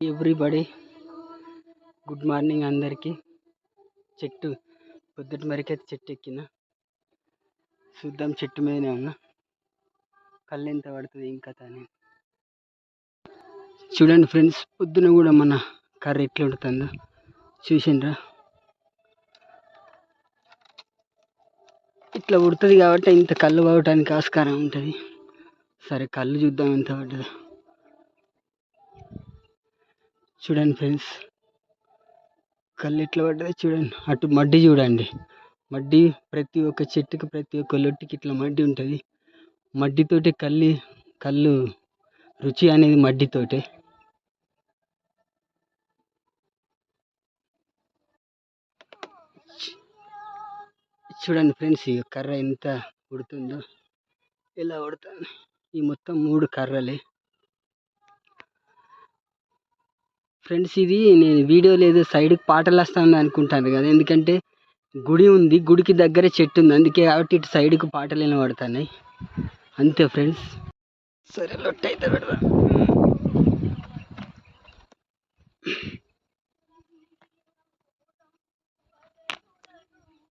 Everybody good morning అందరికీ. చెట్టు పొద్దుటి మరికైతే చెట్టు ఎక్కిన. చూద్దాం చెట్టు మీదనే ఉన్నా. కళ్ళు ఎంత పడుతుంది ఇంకా కథ అని. చూడండి ఫ్రెండ్స్ పొద్దున కూడా మన కర్ర ఎట్లా ఉంటుందో చూసిండ్రా. ఇట్లా ఉడుతుంది కాబట్టి ఇంత కళ్ళు పోవటానికి ఆస్కారం ఉంటుంది. సరే కళ్ళు చూద్దాం ఎంత పడ్డదో. చూడండి ఫ్రెండ్స్. కళ్ళు ఎట్లా పడ్డది చూడండి. అటు మడ్డి చూడండి. మడ్డి ప్రతి ఒక్క చెట్టుకి ప్రతి ఒక్క లొట్టికి ఇట్లా మడ్డి ఉంటుంది. మడ్డితోటి కళ్ళు కళ్ళు రుచి అనేది మడ్డితోటే. చూడండి ఫ్రెండ్స్ ఈ కర్ర ఎంత ఉడుతుందో. ఎలా ఉడతాను ఈ మొత్తం మూడు కర్రలే. ఫ్రెండ్స్ ఇది నేను వీడియో లేదు సైడ్కి పాటలు వస్తాను అనుకుంటాను కదా. ఎందుకంటే గుడి ఉంది గుడికి దగ్గరే చెట్టు ఉంది. అందుకే కాబట్టి ఇటు సైడ్కు పాటలు వినబడుతున్నాయి. అంతే ఫ్రెండ్స్. సరే లొట్టయితే పెడదాం.